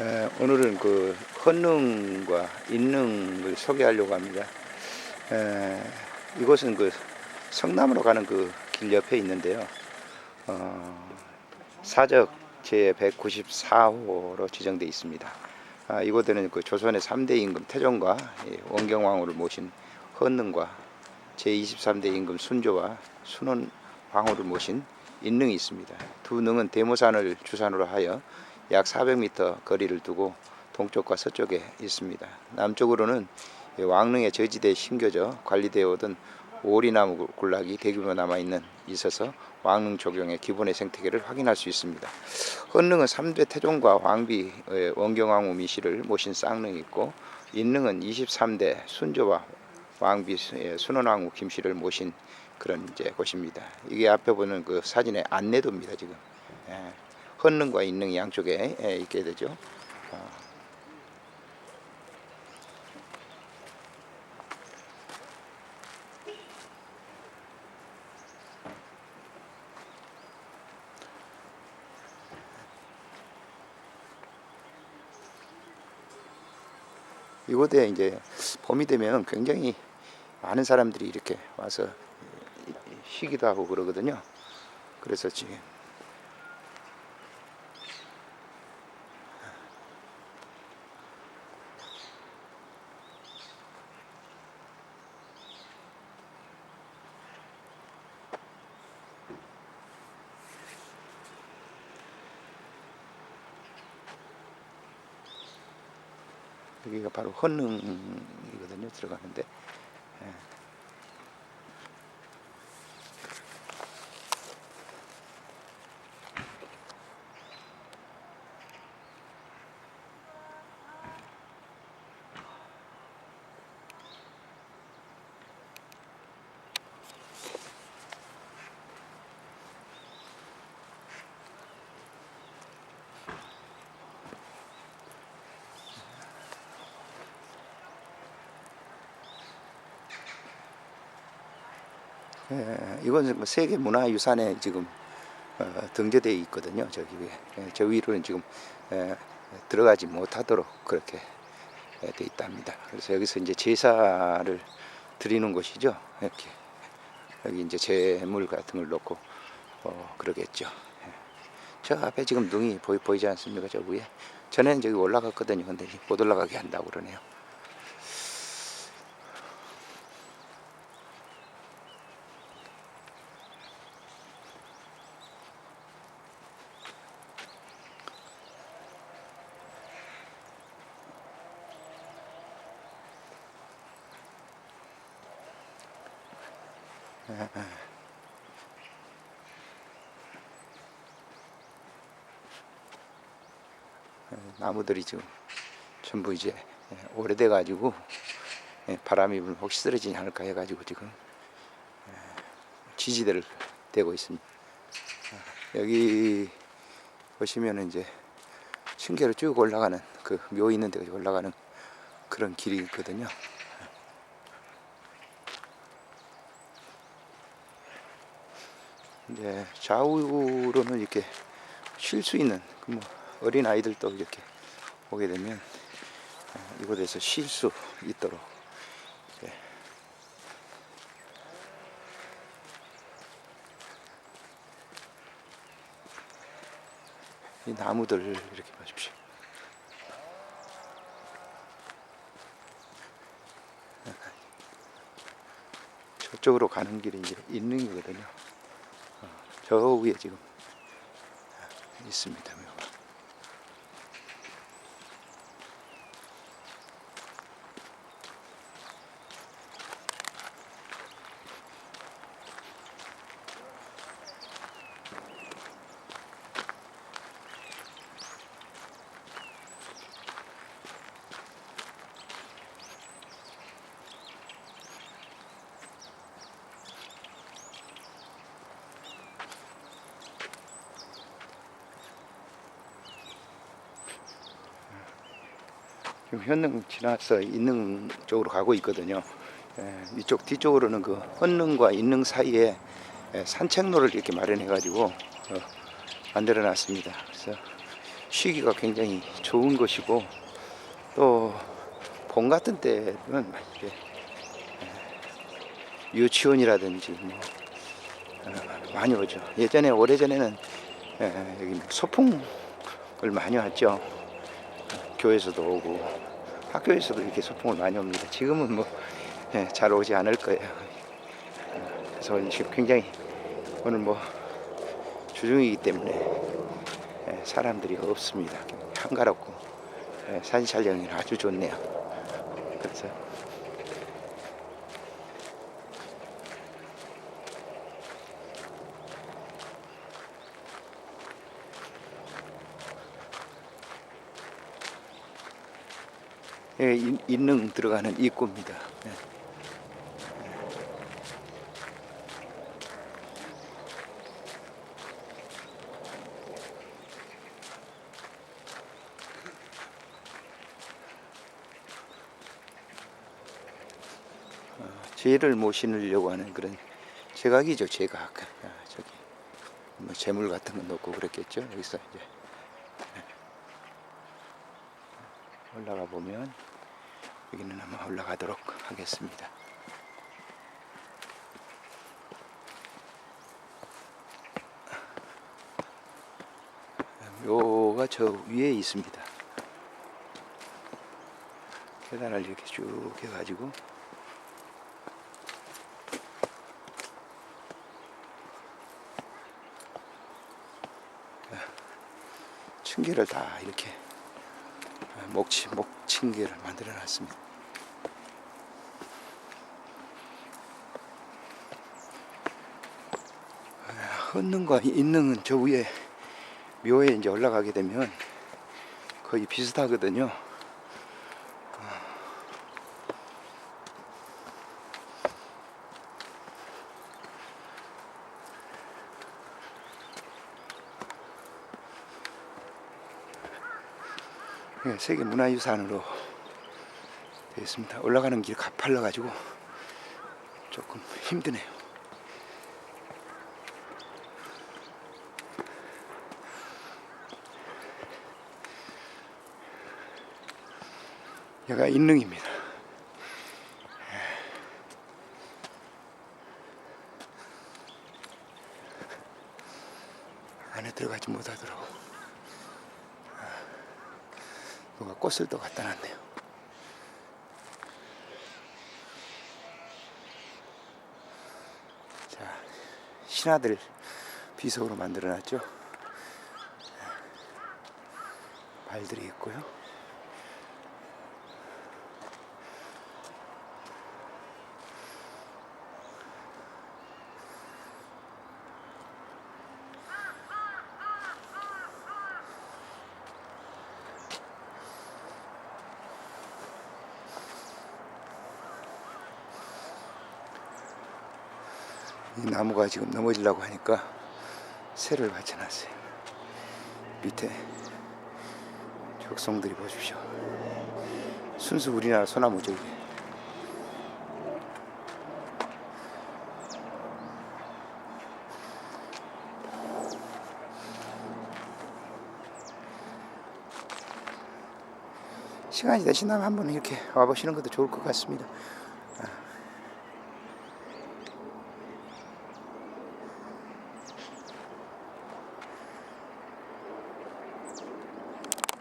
에, 오늘은 그 헌능과 인능을 소개하려고 합니다. 에, 이곳은 그 성남으로 가는 그 길 옆에 있는데요. 어, 사적 제 194호로 지정돼 있습니다. 아, 이곳에는 그 조선의 3대 임금 태종과 이 원경왕후를 모신 헌능과 제 23대 임금 순조와 순원 왕후를 모신 인능이 있습니다. 두 능은 대모산을 주산으로 하여 약 400m 거리를 두고 동쪽과 서쪽에 있습니다. 남쪽으로는 이 왕릉의 저지대에 심겨져 관리되어 오던 오리나무 군락이 대규모 남아 있는 있어서 왕릉 조경의 기본의 생태계를 확인할 수 있습니다. 헌릉은 3대 태종과 왕비 원경왕후 미씨를 모신 쌍릉이 있고 인릉은 23대 순조와 왕비 예, 순원왕후 김씨를 모신 그런 이제 곳입니다. 이게 앞에 보는 그 사진의 안내도입니다. 지금 예, 헌릉과 인릉 양쪽에 예, 있게 되죠. 어. 이곳에 이제 봄이 되면 굉장히 많은 사람들이 이렇게 와서 쉬기도 하고 그러거든요. 그래서 지금 여기가 바로 헌릉이거든요. 들어가는데 예. 예, 이건 뭐 세계 문화유산에 지금 어, 등재되어 있거든요. 저기 예, 저 위로는 지금 예, 들어가지 못하도록 그렇게 예, 돼 있답니다. 그래서 여기서 이제 제사를 드리는 곳이죠. 이렇게 여기 이제 재물 같은 걸 놓고 어, 그러겠죠. 예. 저 앞에 지금 눈이 보이, 보이지 않습니까? 저 위에 전에는 저기 올라갔거든요. 근데 못 올라가게 한다고 그러네요. 나무들이 지금 전부 이제 예, 오래돼 가지고 예, 바람이 불면 혹시 쓰러지지 않을까 해가지고 지금 예, 지지대를 대고 있습니다. 아, 여기 보시면 이제 층계로 쭉 올라가는 그 묘 있는 데 올라가는 그런 길이 있거든요. 이제 좌우로는 이렇게 쉴 수 있는 그 뭐 어린 아이들도 이렇게 오게 되면 어, 이곳에서 쉴 수 있도록 이 나무들 이렇게 보십시오. 저쪽으로 가는 길이 이제 인릉이거든요. 어, 저 위에 지금 있습니다. 현능 지나서 인능 쪽으로 가고 있거든요. 예, 이쪽 뒤쪽으로는 그 헌능과 인능 사이에 예, 산책로를 이렇게 마련해 가지고 어, 만들어 놨습니다. 그래서 쉬기가 굉장히 좋은 것이고 또 봄 같은 때는 막 이렇게 유치원이라든지 뭐 어, 많이 오죠. 예전에 오래전에는 에, 여기 뭐 소풍을 많이 왔죠. 교회에서도 오고 학교에서도 이렇게 소풍을 많이 옵니다. 지금은 뭐 잘 오지 않을 거예요. 그래서 지금 굉장히 오늘 뭐 주중이기 때문에 예, 사람들이 없습니다. 한가롭고 예, 사진 촬영이 아주 좋네요. 그래서 인- 인능 들어가는 입구입니다. 예. 죄를 모시려고 하는 그런 제각이죠 제각 아, 저기 뭐 재물 같은 거 넣고 그랬겠죠 여기서 이제 네. 올라가 보면 여기는 한번 올라가도록 하겠습니다 묘가 저 위에 있습니다 계단을 이렇게 쭉 해가지고 층계를 다 이렇게 목치 목층계를 만들어 놨습니다. 헌능과 인능은 저 위에 묘에 이제 올라가게 되면 거의 비슷하거든요. 예, 세계 문화유산으로 되어 있습니다. 올라가는 길 가팔라 가지고 조금 힘드네요. 여기가 인릉입니다. 안에 들어가지 못하더라고. 누가 꽃을 또 갖다 놨네요. 자, 신하들 비석으로 만들어 놨죠. 발들이 있고요. 이 나무가 지금 넘어지려고 하니까 새를 받쳐놨어요. 밑에 적송들이 보십시오. 순수 우리나라 소나무죠 이게. 시간이 되신다면 한번 이렇게 와보시는 것도 좋을 것 같습니다.